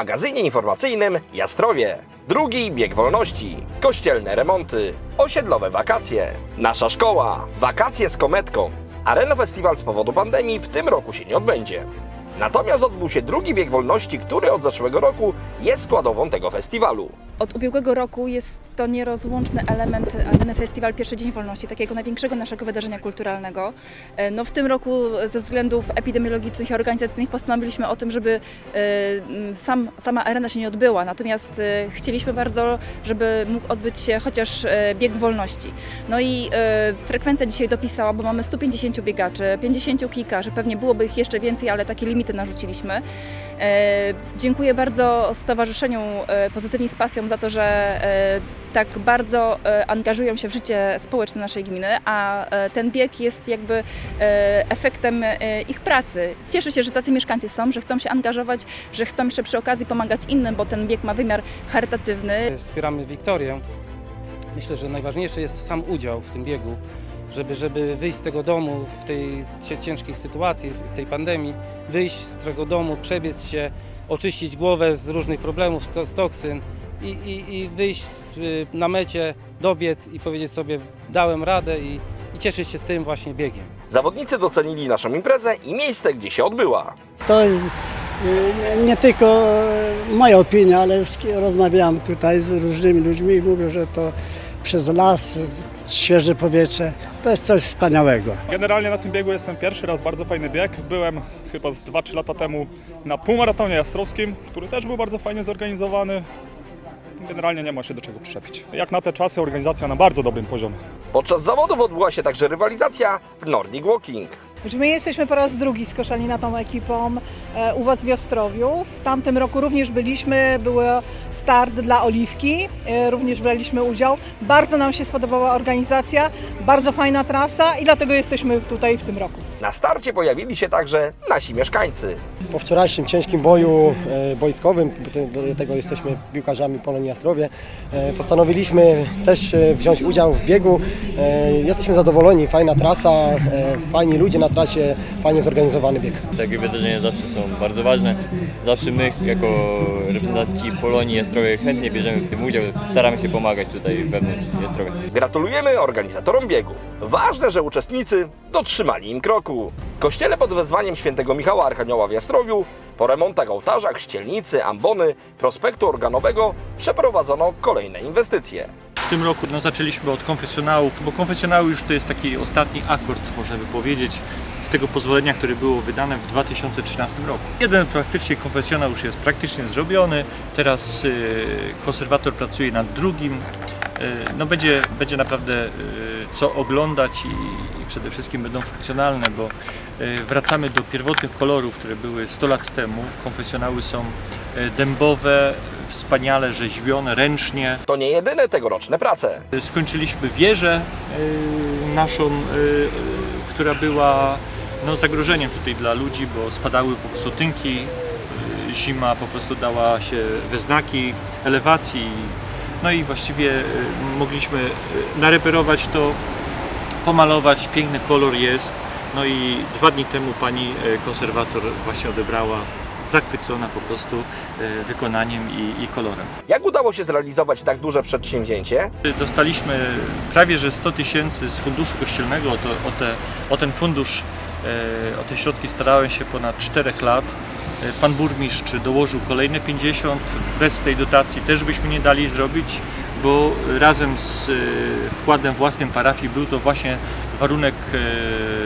magazynie informacyjnym Jastrowie. Drugi bieg wolności, kościelne remonty, osiedlowe wakacje, nasza szkoła, wakacje z kometką. Arena Festiwal z powodu pandemii w tym roku się nie odbędzie. Natomiast odbył się drugi bieg wolności, który od zeszłego roku jest składową tego festiwalu. Od ubiegłego roku jest to nierozłączny element Areny Festiwal Pierwszy Dzień Wolności, takiego największego naszego wydarzenia kulturalnego. E, No w tym roku ze względów epidemiologicznych i organizacyjnych postanowiliśmy o tym, żeby e, sam, sama arena się nie odbyła, natomiast e, chcieliśmy bardzo, żeby mógł odbyć się chociaż e, bieg wolności. No i e, frekwencja dzisiaj dopisała, bo mamy 150 biegaczy, 50 kikarzy, pewnie byłoby ich jeszcze więcej, ale takie limity narzuciliśmy. E, Dziękuję bardzo Stowarzyszeniu e, Pozytywni z Pasją za to, że e, tak bardzo e, angażują się w życie społeczne naszej gminy, a e, ten bieg jest jakby efektem ich pracy. Cieszę się, że tacy mieszkańcy są, że chcą się angażować, że chcą jeszcze przy okazji pomagać innym, bo ten bieg ma wymiar charytatywny. Wspieramy Wiktorię. Myślę, że najważniejszy jest sam udział w tym biegu, żeby, żeby wyjść z tego domu w tej ciężkiej sytuacji, w tej pandemii, wyjść z tego domu, przebiec się, oczyścić głowę z różnych problemów, z toksyn i, i, i wyjść z, y, na mecie, dobiec i powiedzieć sobie dałem radę i, i cieszyć się tym właśnie biegiem. Zawodnicy docenili naszą imprezę i miejsce, gdzie się odbyła. To jest y, nie tylko y, moja opinia, ale z- rozmawiałem tutaj z różnymi ludźmi i mówią, że to przez las, y, świeże powietrze, to jest coś wspaniałego. Generalnie na tym biegu jestem pierwszy raz, bardzo fajny bieg. Byłem chyba z 2-3 lata temu na półmaratonie jastrowskim, który też był bardzo fajnie zorganizowany. Generalnie nie ma się do czego przyczepić. Jak na te czasy organizacja na bardzo dobrym poziomie. Podczas zawodów odbyła się także rywalizacja w Nordic Walking. Że my jesteśmy po raz drugi skoszani na tą ekipą e, u Was w Jastrowiu. W tamtym roku również byliśmy, był start dla Oliwki, e, również braliśmy udział. Bardzo nam się spodobała organizacja, bardzo fajna trasa i dlatego jesteśmy tutaj w tym roku. Na starcie pojawili się także nasi mieszkańcy. Po wczorajszym ciężkim boju e, boiskowym, do tego jesteśmy piłkarzami Polonii Jastrowie, e, postanowiliśmy też e, wziąć udział w biegu. E, Jesteśmy zadowoleni, fajna trasa, e, fajni ludzie na trasie, fajnie zorganizowany bieg. Takie wydarzenia zawsze są bardzo ważne. Zawsze my, jako reprezentanci Polonii Jastrowie, chętnie bierzemy w tym udział. Staramy się pomagać tutaj wewnątrz Jastrowie. Gratulujemy organizatorom biegu. Ważne, że uczestnicy dotrzymali im kroku. W kościele pod wezwaniem świętego Michała Archanioła w Jastrowiu po remontach ołtarza, ścielnicy, ambony, prospektu organowego przeprowadzono kolejne inwestycje. W tym roku no, zaczęliśmy od konfesjonałów, bo konfesjonały już to jest taki ostatni akord, można by powiedzieć, z tego pozwolenia, które było wydane w 2013 roku. Jeden praktycznie konfesjonał już jest praktycznie zrobiony, teraz y, konserwator pracuje nad drugim. Y, no, będzie, będzie naprawdę y, co oglądać i, i przede wszystkim będą funkcjonalne, bo y, wracamy do pierwotnych kolorów, które były 100 lat temu. Konfesjonały są y, dębowe, wspaniale rzeźbione, ręcznie. To nie jedyne tegoroczne prace. Skończyliśmy wieżę y, naszą, y, która była no, zagrożeniem tutaj dla ludzi, bo spadały po prostu tynki. Zima po prostu dała się we znaki elewacji. No i właściwie y, mogliśmy y, nareperować to, pomalować. Piękny kolor jest. No i dwa dni temu pani y, konserwator właśnie odebrała zachwycona po prostu wykonaniem i, i kolorem. Jak udało się zrealizować tak duże przedsięwzięcie? Dostaliśmy prawie że 100 tysięcy z funduszu kościelnego. O, to, o, te, o ten fundusz, o te środki starałem się ponad 4 lat. E, Pan burmistrz dołożył kolejne 50. Bez tej dotacji też byśmy nie dali zrobić, bo razem z e, wkładem własnym parafii był to właśnie warunek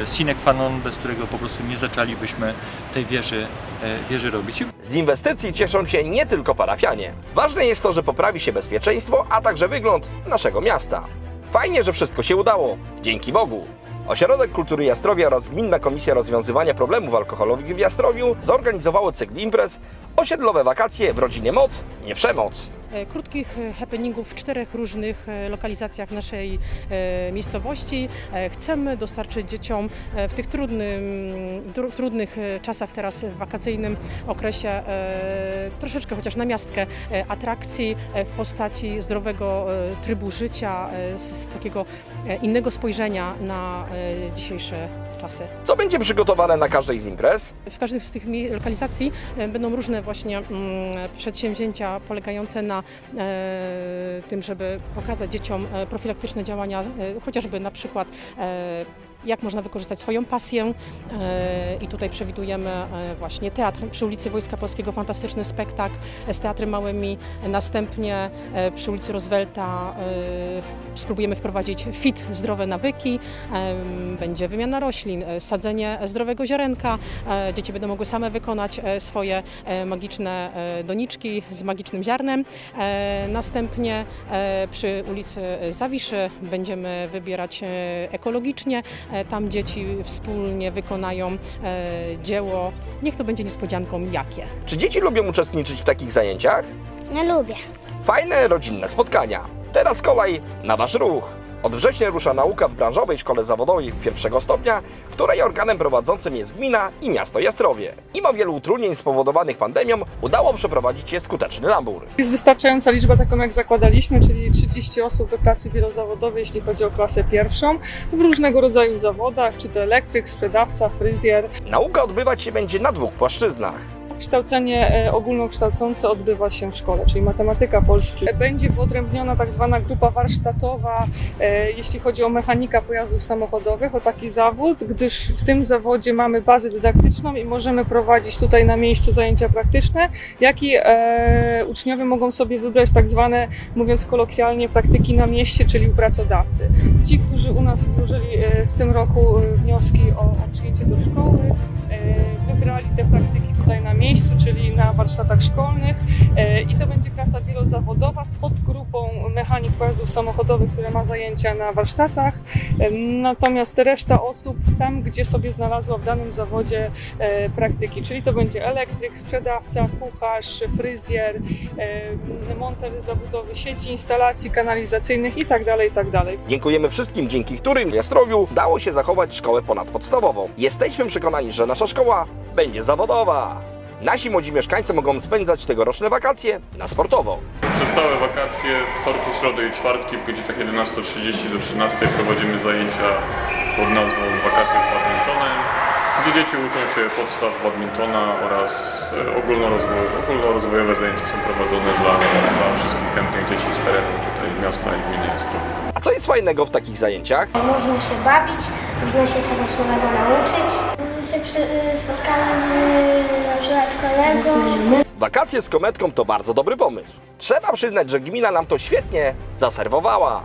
e, sine qua non, bez którego po prostu nie zaczęlibyśmy tej wieży, e, wieży robić. Z inwestycji cieszą się nie tylko parafianie. Ważne jest to, że poprawi się bezpieczeństwo, a także wygląd naszego miasta. Fajnie, że wszystko się udało. Dzięki Bogu. Ośrodek Kultury Jastrowia oraz Gminna Komisja Rozwiązywania Problemów Alkoholowych w Jastrowiu zorganizowały cykl imprez Osiedlowe wakacje w rodzinie Moc, nie przemoc. E, krótkich e, happeningów w czterech różnych e, lokalizacjach naszej miejscowości. Chcemy dostarczyć dzieciom w tych trudnym, tru- trudnych czasach teraz w wakacyjnym okresie troszeczkę chociaż na miastkę atrakcji w postaci zdrowego trybu życia, z, takiego innego spojrzenia na dzisiejsze Co będzie przygotowane na każdej z imprez? W każdej z tych lokalizacji e, będą różne właśnie mm, przedsięwzięcia polegające na e, tym, żeby pokazać dzieciom e, profilaktyczne działania, chociażby na przykład jak można wykorzystać swoją pasję e, i tutaj przewidujemy e, właśnie teatr przy ulicy Wojska Polskiego, fantastyczny spektakl e, z teatrem małymi, następnie przy ulicy Roosevelta spróbujemy wprowadzić fit, zdrowe nawyki, będzie wymiana roślin, sadzenie zdrowego ziarenka, dzieci będą mogły same wykonać swoje magiczne doniczki z magicznym ziarnem. Następnie przy ulicy Zawiszy będziemy wybierać ekologicznie, tam dzieci wspólnie wykonają e, dzieło, niech to będzie niespodzianką jakie. Czy dzieci lubią uczestniczyć w takich zajęciach? Nie lubię. Fajne rodzinne spotkania. Teraz kolej na wasz ruch. Od września rusza nauka w branżowej szkole zawodowej pierwszego stopnia, której organem prowadzącym jest gmina i miasto Jastrowie. Mimo wielu utrudnień spowodowanych pandemią, udało przeprowadzić je skuteczny nabór. Jest wystarczająca liczba, taką jak zakładaliśmy, czyli 30 osób do klasy wielozawodowej, jeśli chodzi o klasę pierwszą, w różnego rodzaju zawodach, czy to elektryk, sprzedawca, fryzjer. Nauka odbywać się będzie na dwóch płaszczyznach. Kształcenie e, ogólnokształcące odbywa się w szkole, czyli matematyka polski. Będzie wyodrębniona tak zwana grupa warsztatowa, e, jeśli chodzi o mechanika pojazdów samochodowych, o taki zawód, gdyż w tym zawodzie mamy bazę dydaktyczną i możemy prowadzić tutaj na miejscu zajęcia praktyczne, jak i e, uczniowie mogą sobie wybrać tak zwane, mówiąc kolokwialnie, praktyki na mieście, czyli u pracodawcy. Ci, którzy u nas złożyli e, w tym roku e, wnioski o, o przyjęcie do szkoły, e, wybrali te praktyki tutaj na miejscu, czyli na warsztatach szkolnych e, i to będzie klasa wielozawodowa z podgrupą mechanik pojazdów samochodowych, które ma zajęcia na warsztatach. E, Natomiast reszta osób tam, gdzie sobie znalazła w danym zawodzie e, praktyki, czyli to będzie elektryk, sprzedawca, kucharz, fryzjer, monter zabudowy sieci, instalacji kanalizacyjnych itd. itd. Dziękujemy wszystkim, dzięki którym w Jastrowiu dało się zachować szkołę ponadpodstawową. Jesteśmy przekonani, że nasza szkoła będzie zawodowa. Nasi młodzi mieszkańcy mogą spędzać tegoroczne wakacje na sportowo. Przez całe wakacje, wtorki, środy i czwartki w godzinach 11.30 do 13.00 prowadzimy zajęcia pod nazwą Wakacje z badmintonem, gdzie dzieci uczą się podstaw badmintona oraz e, ogólnorozwojowe, ogólnorozwojowe zajęcia są prowadzone dla, dla wszystkich chętnych dzieci z terenu tutaj miasta i gminy Jastrowie. A co jest fajnego w takich zajęciach? Można się bawić, można się czegoś nowego nauczyć. Się przy, spotkamy z Wakacje z kometką to bardzo dobry pomysł. Trzeba przyznać, że gmina nam to świetnie zaserwowała.